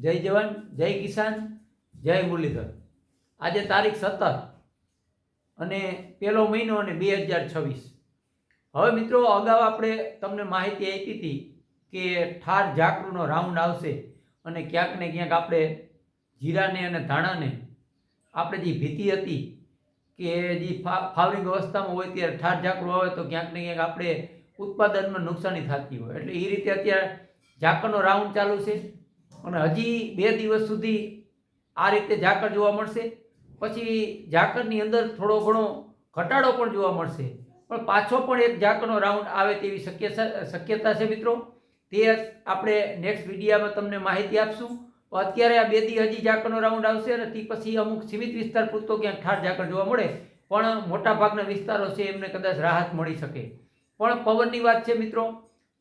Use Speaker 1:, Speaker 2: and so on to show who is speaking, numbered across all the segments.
Speaker 1: જય જવાન, જય કિસાન, જય મુરલીધર. આજે તારીખ સત્તર અને પહેલો મહિનો અને બે હજાર છવ્વીસ. હવે મિત્રો, અગાઉ આપણે તમને માહિતી આપી હતી કે ઠાર ઝાકરૂનો રાઉન્ડ આવશે અને ક્યાંક ને ક્યાંક આપણે જીરાને અને ધાણાને આપણે જે ભીતિ હતી કે જે ફાવરિંગ અવસ્થામાં હોય ત્યારે ઠાર ઝાકરું આવે તો ક્યાંક ને ક્યાંક આપણે ઉત્પાદનમાં નુકસાની થતી હોય. એટલે એ રીતે અત્યારે ઝાકરનો રાઉન્ડ ચાલુ છે. અને હજી બે દિવસ સુધી આ રીતે ઝાકળ જોવા મળશે. પછી ઝાકળની અંદર થોડો ઘણો ઘટાડો પણ જોવા મળશે. પણ પાછો પણ એક ઝાકળનો રાઉન્ડ આવે તેવી શક્યતા શક્યતા છે મિત્રો. તે આપણે નેક્સ્ટ વિડીયામાં તમને માહિતી આપશું. અત્યારે આ બે દી હજી ઝાકળનો રાઉન્ડ આવશે અને તે પછી અમુક સીમિત વિસ્તાર પૂરતો ક્યાંક ઠાર ઝાકળ જોવા મળે. પણ મોટા ભાગના વિસ્તારો છે એમને કદાચ રાહત મળી શકે. પણ પવનની વાત છે મિત્રો,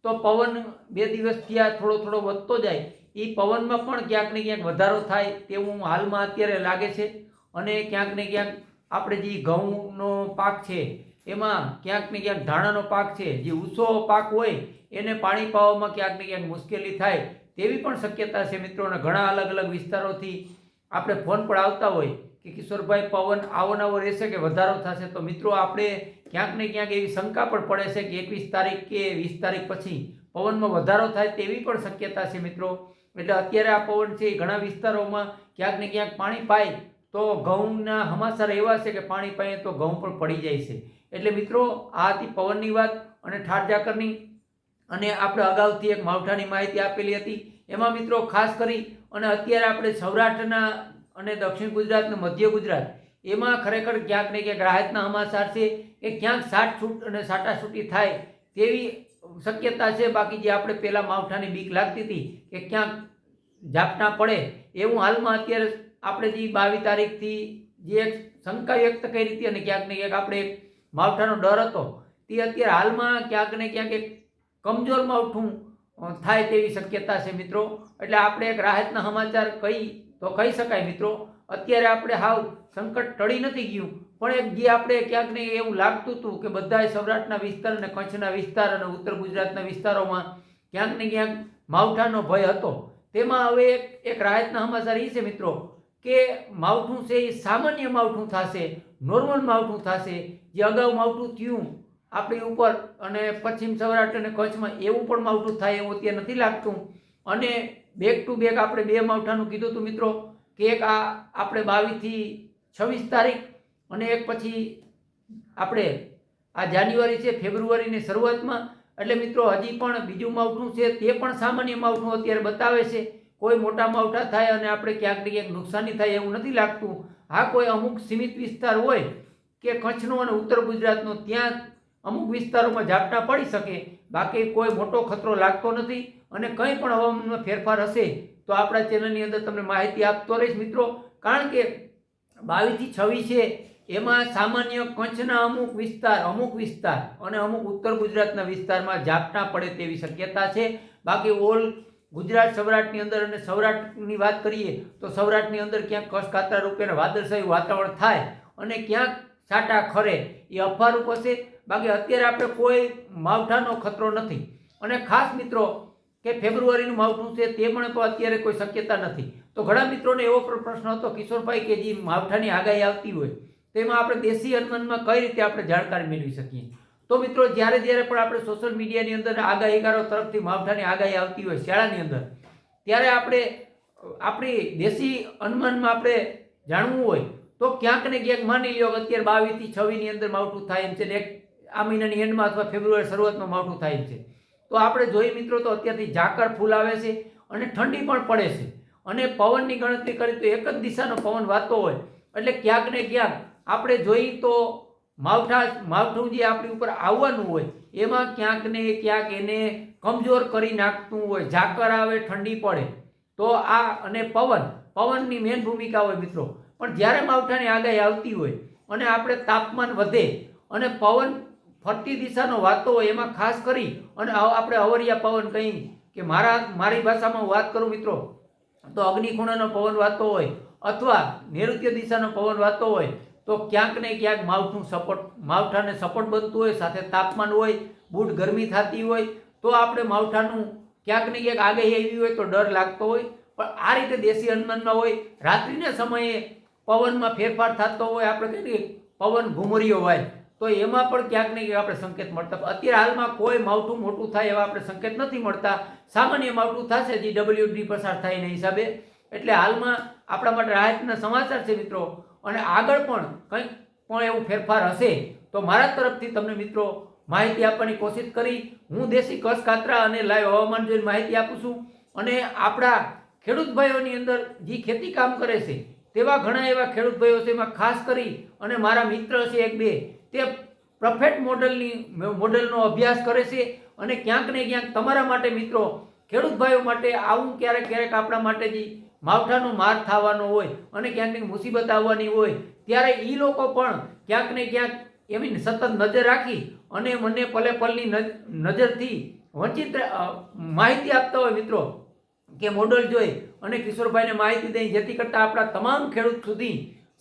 Speaker 1: તો પવન બે દિવસ થયા થોડો થોડો વધતો જાય. એ પવનમાં પણ ક્યાંક ને ક્યાંક વધારો થાય તેવું હાલમાં અત્યારે લાગે છે. અને ક્યાંક ને ક્યાંક આપણે જે ઘઉંનો પાક છે, એમાં ક્યાંક ને ક્યાંક ધાણાનો પાક છે, જે ઊંચો પાક હોય એને પાણી પાવામાં ક્યાંક ને ક્યાંક મુશ્કેલી થાય તેવી પણ શક્યતા છે મિત્રો. ઘણા અલગ અલગ વિસ્તારોથી આપણે ફોન પણ આવતા હોય કે કિશોરભાઈ, પવન આવો નવો રહેશે કે વધારો થશે? તો મિત્રો, આપણે ક્યાંક ને ક્યાંક એવી શંકા પણ પડે છે કે એકવીસ તારીખ કે વીસ તારીખ પછી પવનમાં વધારો થાય તેવી પણ શક્યતા છે મિત્રો. એટલે અત્યારે આ પવન છે ઘણા વિસ્તારોમાં ક્યાંક ને ક્યાંક પાણી પાય તો ઘઉંના હમાસર એવા છે કે પાણી પાય તો ઘઉં પણ પડી જાય છે. એટલે મિત્રો, આ હતી પવનની વાત અને ઠાર ઝાકરની અને આપણે અગાઉથી એક માવઠાની માહિતી આપેલી હતી. એમાં મિત્રો ખાસ કરી અને અત્યારે આપણે સૌરાષ્ટ્રના અને દક્ષિણ ગુજરાત અને મધ્ય ગુજરાત એમાં ખરેખર ક્યાંક ને ક્યાંક રાહતના હમાસાર છે કે ક્યાંક સાટ છૂટ અને સાટાછૂટી થાય તેવી શક્યતા છે, બાકી જે આપણે પહેલાં માવઠાની બીક લાગતી હતી કે ક્યાંક ઝાપટા પડે, એવું હાલમાં અત્યારે આપણે જે બાવીસ તારીખથી જે એક શંકા વ્યક્ત કરી હતી અને ક્યાંક ને ક્યાંક આપણે માવઠાનો ડર હતો, તે અત્યારે હાલમાં ક્યાંક ને ક્યાંક એક કમજોર માવઠું થાય તેવી શક્યતા છે મિત્રો. એટલે આપણે એક રાહતના સમાચાર કહી તો કહી શકાય મિત્રો. અત્યારે આપણે હાવ સંકટ ટળી નથી ગયું, પણ એક જે આપણે ક્યાંક ને એવું લાગતું હતું કે બધા સૌરાષ્ટ્રના વિસ્તાર અને કચ્છના વિસ્તાર અને ઉત્તર ગુજરાતના વિસ્તારોમાં ક્યાંક ને ક્યાંક માવઠાનો ભય હતો. તેમાં હવે એક રાહતના સમાચાર એ છે મિત્રો, કે માવઠું છે એ સામાન્ય માવઠું થશે, નોર્મલ માવઠું થશે, જે અગાઉ માવઠું થયું, આપણી ઉપર અને પશ્ચિમ સૌરાષ્ટ્ર અને કચ્છમાં એવું પણ માવઠું થાય એવું અત્યારે નથી લાગતું. અને બેક ટુ બેક આપણે બે માવઠાનું કીધું હતું મિત્રો કે એક આ આપણે બાવીસથી છવ્વીસ તારીખ અને એક પછી આપણે આ જાન્યુઆરી છે, ફેબ્રુઆરીની શરૂઆતમાં. એટલે મિત્રો, હજી પણ બીજું માવઠું છે, તે પણ સામાન્ય માવઠું અત્યારે બતાવે છે. કોઈ મોટા માવઠા થાય અને આપણે ક્યાંક ને ક્યાંક નુકસાની થાય એવું નથી લાગતું. હા, કોઈ અમુક સીમિત વિસ્તાર હોય કે કચ્છનો અને ઉત્તર ગુજરાતનો, ત્યાં અમુક વિસ્તારોમાં ઝાપટા પડી શકે. બાકી કોઈ મોટો ખતરો લાગતો નથી અને કંઈ પણ હવામાનમાં ફેરફાર હશે તો આપણા ચેનલની અંદર તમને માહિતી આપતો રહીશ મિત્રો. કારણ કે બાવીસથી છવ્વીસ છે, એમાં સામાન્ય કચ્છના અમુક વિસ્તાર અમુક વિસ્તાર અને અમુક ઉત્તર ગુજરાતના વિસ્તારમાં ઝાપટા પડે તેવી શક્યતા છે. બાકી ઓલ ગુજરાત સૌરાષ્ટ્રની અંદર અને સૌરાષ્ટ્રની વાત કરીએ તો સૌરાષ્ટ્રની અંદર ક્યાંક કસકાતરા રૂપે વાદળછાયું વાતાવરણ થાય અને ક્યાંક છાંટા ખરે, એ અફવારૂપ હશે બાકી અત્યારે આપણે કોઈ માવઠાનો ખતરો નથી. અને ખાસ મિત્રો, કે ફેબ્રુઆરીનું માવઠું છે તે પણ તો અત્યારે કોઈ શક્યતા નથી. તો ઘણા મિત્રોને એવો પ્રશ્ન હતો, કિશોરભાઈ, કે જે માવઠાની આગાહી આવતી હોય તેમાં આપણે દેશી હનુમાનમાં કઈ રીતે આપણે જાણકારી મેળવી શકીએ? તો મિત્રો, જ્યારે જ્યારે પણ આપણે સોશિયલ મીડિયાની અંદર આગાહીકારો તરફથી માવઠાની આગાહી આવતી હોય, શાળાની અંદર, ત્યારે આપણે, આપણી દેશી અનુમાનમાં આપણે જાણવું હોય તો ક્યાંક ને ક્યાંક માની લ્યો કે અત્યારે બાવીસથી છવ્વીસની અંદર માવઠું થાય એમ છે ને એક આ મહિનાની એન્ડમાં અથવા ફેબ્રુઆરી શરૂઆતમાં માવઠું થાય એમ છે. તો આપણે જોઈએ મિત્રો તો અત્યારથી ઝાકર ફૂલ આવે છે અને ઠંડી પણ પડે છે. અને પવનની ગણતરી કરી તો એક જ દિશાનો પવન વાતો હોય. એટલે ક્યાંક ને ક્યાંક આપણે જોઈ તો માવઠા માવઠું જે આપણી ઉપર આવવાનું હોય. એમાં ક્યાંક ને ક્યાંક એને કમજોર કરી નાખતું હોય. ઝાકર આવે, ઠંડી પડે. તો આ અને પવન, પવનની મેન ભૂમિકા હોય મિત્રો. પણ જ્યારે માવઠાની આગાહી આવતી હોય અને આપણે તાપમાન વધે અને પવન ફરતી દિશાનો વાતો હોય એમાં ખાસ કરી અને આપણે અવરિયા પવન કહી કે મારા મારી ભાષામાં વાત કરું મિત્રો, તો અગ્નિખૂણાનો પવન વાતો હોય અથવા નૈઋત્ય દિશાનો પવન વાતો હોય, તો ક્યાંક ને ક્યાંક માવઠું સપોર્ટ માવઠાને સપોર્ટ બનતું હોય, સાથે તાપમાન હોય, બૂટ ગરમી થતી હોય, તો આપણે માવઠાનું ક્યાંક ને ક્યાંક આગાહી આવી હોય તો ડર લાગતો હોય. પણ આ રીતે દેશી હનુમાનમાં હોય, રાત્રિના સમયે પવનમાં ફેરફાર થતો હોય, આપણે કહીએ પવન ઘૂમરીઓ હોય, તો એમાં પણ ક્યાંક ને ક્યાંક આપણે સંકેત મળતા. અત્યારે હાલમાં કોઈ માવઠું મોટું થાય એવા આપણે સંકેત નથી મળતા. સામાન્ય માવઠું થશે જે ડબલ્યુડી પસાર થાય એના હિસાબે. એટલે હાલમાં આપણા માટે રાહતના સમાચાર છે મિત્રો. અને આગળ પણ કંઈક પણ એવું ફેરફાર હશે, તો મારા તરફથી તમને મિત્રો માહિતી આપવાની કોશિશ કરી. હું દેશી કસ કાતરા અને લાઈવ હવામાન જોઈને માહિતી આપું છું. અને આપણા ખેડૂત ભાઈઓની અંદર જે ખેતી કામ કરે છે તેવા ઘણા એવા ખેડૂત ભાઈઓ છે, એમાં ખાસ કરી અને મારા મિત્ર છે એક બે, તે પરફેક્ટ મોડલની મોડલનો અભ્યાસ કરે છે અને ક્યાંક ને ક્યાંક તમારા માટે મિત્રો, ખેડૂત ભાઈઓ માટે આવું ક્યારેક ક્યારેક આપણા માટે જે માવઠાનો માર થવાનો હોય અને ક્યાંક મુસીબત આવવાની હોય, ત્યારે એ લોકો પણ ક્યાંક ને ક્યાંક એમની સતત નજર રાખી અને મને પલે પલની નજ- નજરથી વંચિત માહિતી આપતા હોય મિત્રો. કે મોડલ જોઈ અને કિશોરભાઈને માહિતી દઈ. જેથી કરતાં આપણા તમામ ખેડૂત સુધી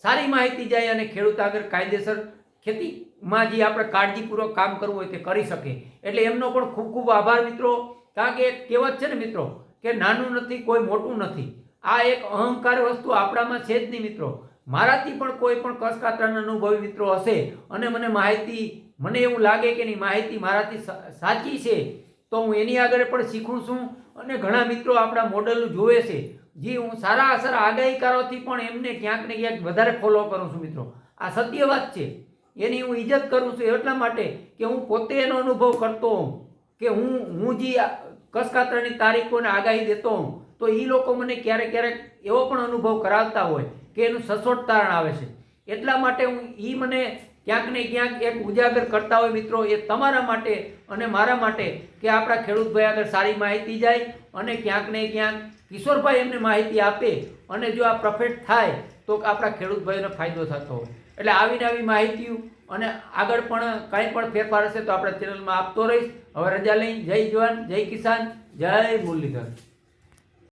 Speaker 1: સારી માહિતી જાય અને ખેડૂત આગળ કાયદેસર ખેતીમાં જે આપણે કાળજીપૂર્વક કામ કરવું હોય તે કરી શકે. એટલે એમનો પણ ખૂબ ખૂબ આભાર મિત્રો. કારણ કે એક કહેવત છે ને મિત્રો, કે નાનું નથી, કોઈ મોટું નથી. આ એક અહંકાર વસ્તુ આપણામાં છે જ નહીં મિત્રો. મારાથી પણ કોઈ પણ કસકાતરાના અનુભવી મિત્રો હશે અને મને માહિતી, મને એવું લાગે કે એની માહિતી મારાથી સાચી છે. તો હું એની આગળ પણ શીખું છું અને ઘણા મિત્રો આપણા મોડલ જોવે છે. જે હું સારા સારા આગાહીકારોથી પણ એમને ક્યાંક ને ક્યાંક વધારે ફોલો કરું છું મિત્રો. આ સત્ય વાત છે. એની હું ઇજ્જત કરું છું એટલા માટે કે હું પોતે એનો અનુભવ કરતો હોઉં કે હું હું જે કસકાતરાની તારીખોને આગાહી દેતો હોઉં તો એ લોકો મને ક્યારેક ક્યારેક એવો પણ અનુભવ કરાવતા હોય કે એનું સચોટ તારણ આવે છે. એટલા માટે હું એ મને ક્યાંક ને ક્યાંક એક ઉજાગર કરતા હોય મિત્રો એ તમારા માટે અને મારા માટે કે આપણા ખેડૂતભાઈ આગળ સારી માહિતી જાય અને ક્યાંક ને ક્યાંક કિશોરભાઈ એમને માહિતી આપે અને જો આ પ્રોફિટ થાય તો આપણા ખેડૂતભાઈઓને ફાયદો થતો હોય. એટલે આવી માહિતીઓ અને આગળ પણ કાંઈ પણ ફેરફાર હશે તો આપણા ચેનલમાં આપતો રહીશ. હવે રજા લઈ જય જવાન, જય કિસાન, જય મુરલીધર.